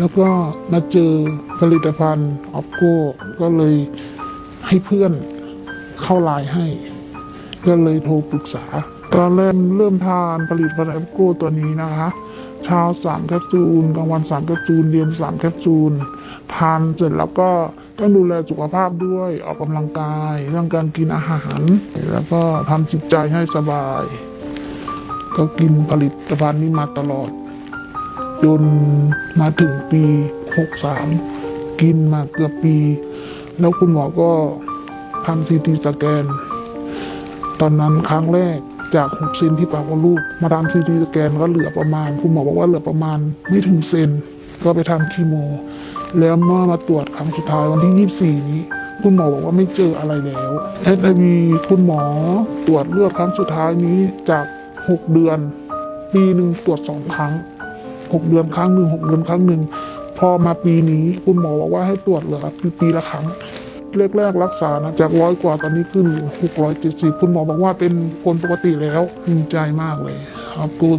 แล้วก็มาเจอผลิตภัณฑ์ออฟโก้ก็เลยให้เพื่อนเข้าไลน์ให้ ก็เลยโทรปรึกษา ตอนเริ่มเริ่มทานผลิตภัณฑ์ออฟโก้ตัวนี้นะคะเช้าสามแคปซูลกลางวันสามแคปซูลเย็นสามแคปซูลทานเสร็จแล้วก็ต้องดูแลสุขภาพด้วยออกกำลังกายเรื่องการกินอาหาร แล้วก็ทำจิตใจให้สบาย ก็กินผลิตภัณฑ์นี้มาตลอด จนมาถึงปี 63 กินมาเกือบปี แล้วคุณหมอก็ทำซีทีสแกน ตอนนั้นครั้งแรกจาก6เซนที่ปากมดลูก มาทำซีทีสแกนก็เหลือประมาณ คุณหมอบอกว่าเหลือประมาณไม่ถึงเซน ก็ไปทำคีโม แล้วเมื่อมาตรวจครั้งสุดท้ายวันที่ 24 นี้คุณหมอบอกว่าไม่เจออะไรแล้วเอสไอวีคุณหมอตรวจเลือดครั้งสุดท้ายนี้จาก 6 เดือน ปีหนึ่งตรวจสองครั้ง หกเดือนครั้งหนึ่งหกเดือนครั้งหนึ่งพอมาปีนี้คุณหมอบอกว่าให้ตรวจเหลือปีปีละครั้งแรกๆรักษานะจากร้อยกว่าตอนนี้ขึ้นหกร้อยเจ็ดสิบคุณหมอบอกว่าเป็นคนปกติแล้วภูมิใจมากเลยครับกู